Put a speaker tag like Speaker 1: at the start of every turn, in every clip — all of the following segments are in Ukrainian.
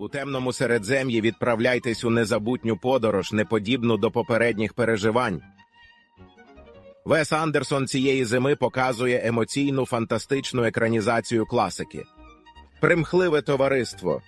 Speaker 1: У темному середзем'ї відправляйтесь у незабутню подорож, неподібну до попередніх переживань. Вес Андерсон цієї зими показує емоційну фантастичну екранізацію класики. Примхливе товариство.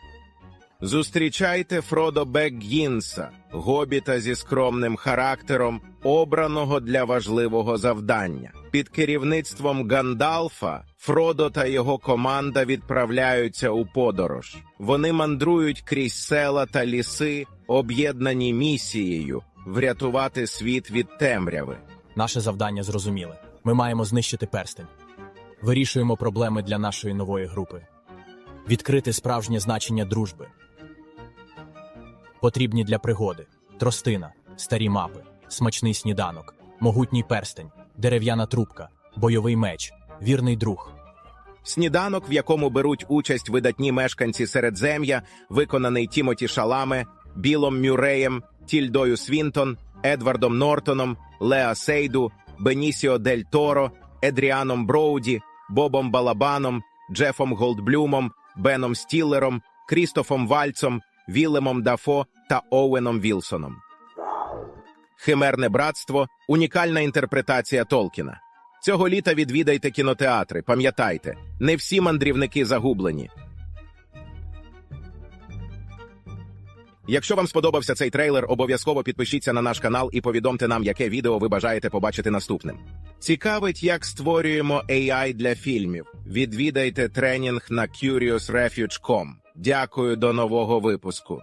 Speaker 1: Зустрічайте Фродо Бекгінса, гобіта зі скромним характером, обраного для важливого завдання. Під керівництвом Гандалфа Фродо та його команда відправляються у подорож. Вони мандрують крізь села та ліси, об'єднані місією врятувати світ від темряви.
Speaker 2: Наше завдання зрозуміле. Ми маємо знищити перстень. Вирішуємо проблеми для нашої нової групи. Відкрити справжнє значення дружби. Потрібні для пригоди: тростина, старі мапи, смачний сніданок, могутній перстень, дерев'яна трубка, бойовий меч, вірний друг.
Speaker 1: Сніданок, в якому беруть участь видатні мешканці Середзем'я, виконаний Тімоті Шаламе, Білом Мюреєм, Тільдою Свінтон, Едвардом Нортоном, Леа Сейду, Бенісіо Дель Торо, Едріаном Броуді, Бобом Балабаном, Джефом Голдблюмом, Беном Стіллером, Крістофом Вальцом, Вілемом Дафо та Оуеном Вілсоном. Химерне братство унікальна інтерпретація Толкіна. Цього літа відвідайте кінотеатри. Пам'ятайте, не всі мандрівники загублені. Якщо вам сподобався цей трейлер, обов'язково підпишіться на наш канал і повідомте нам, яке відео ви бажаєте побачити наступним. Цікавить, як створюємо AI для фільмів. Відвідайте тренінг на curiousrefuge.com. Дякую до нового випуску.